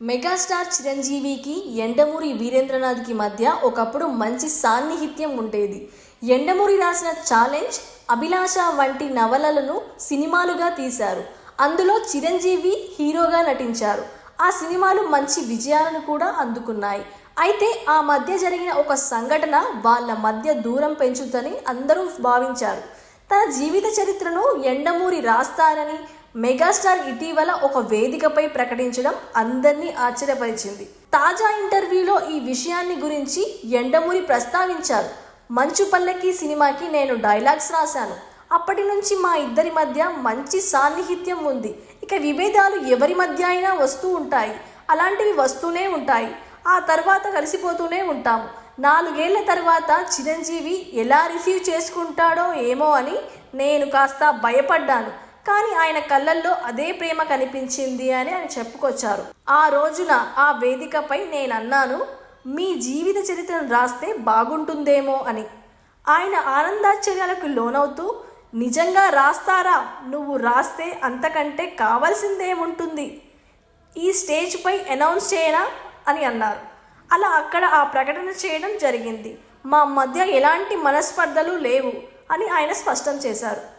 Megastar చిరంజీవికి ఎండమూరి వీరేంద్రనాథ్కి మధ్య ఒకప్పుడు మంచి సాన్నిహిత్యం ఉండేది. ఎండమూరి రాసిన ఛాలెంజ్ అభిలాష వంటి నవలలను సినిమాలుగా తీశారు. అందులో చిరంజీవి హీరోగా నటించారు. ఆ సినిమాలు మంచి విజయాలను కూడా అందుకున్నాయి. అయితే ఆ మధ్య జరిగిన ఒక సంఘటన వాళ్ళ మధ్య దూరం పెంచుతుందని అందరూ భావించారు. తన జీవిత చరిత్రను ఎండమూరి రాస్తానని మెగాస్టార్ ఇటీవల ఒక వేదికపై ప్రకటించడం అందరినీ ఆశ్చర్యపరిచింది. తాజా ఇంటర్వ్యూలో ఈ విషయాన్ని గురించి ఎండమూరి ప్రస్తావించారు. మంచు పల్లకి సినిమాకి నేను డైలాగ్స్ రాశాను. అప్పటి నుంచి మా ఇద్దరి మధ్య మంచి సాన్నిహిత్యం ఉంది. ఇక విభేదాలు ఎవరి మధ్య అయినా వస్తూ ఉంటాయి. అలాంటివి వస్తూనే ఉంటాయి. ఆ తర్వాత కలిసిపోతూనే ఉంటాము నాలుగేళ్ళ తర్వాత చిరంజీవి ఎలా రిసీవ్ చేసుకుంటాడో ఏమో అని నేను కాస్త భయపడ్డాను. కానీ ఆయన కళ్ళల్లో అదే ప్రేమ కనిపించింది అని ఆయన చెప్పుకొచ్చారు. ఆ రోజున ఆ వేదికపై నేను అన్నాను మీ జీవిత చరిత్రను రాస్తే బాగుంటుందేమో అని. ఆయన ఆనందాశ్చర్యాలకు లోనవుతూ నిజంగా రాస్తారా? నువ్వు రాస్తే అంతకంటే కావాల్సిందేముంటుంది? ఈ స్టేజ్పై అనౌన్స్ చేయనా? అని అన్నారు. అలా అక్కడ ఆ ప్రకటన చేయడం జరిగింది. మా మధ్య ఎలాంటి మనస్పర్ధలు లేవు అని ఆయన స్పష్టం చేశారు.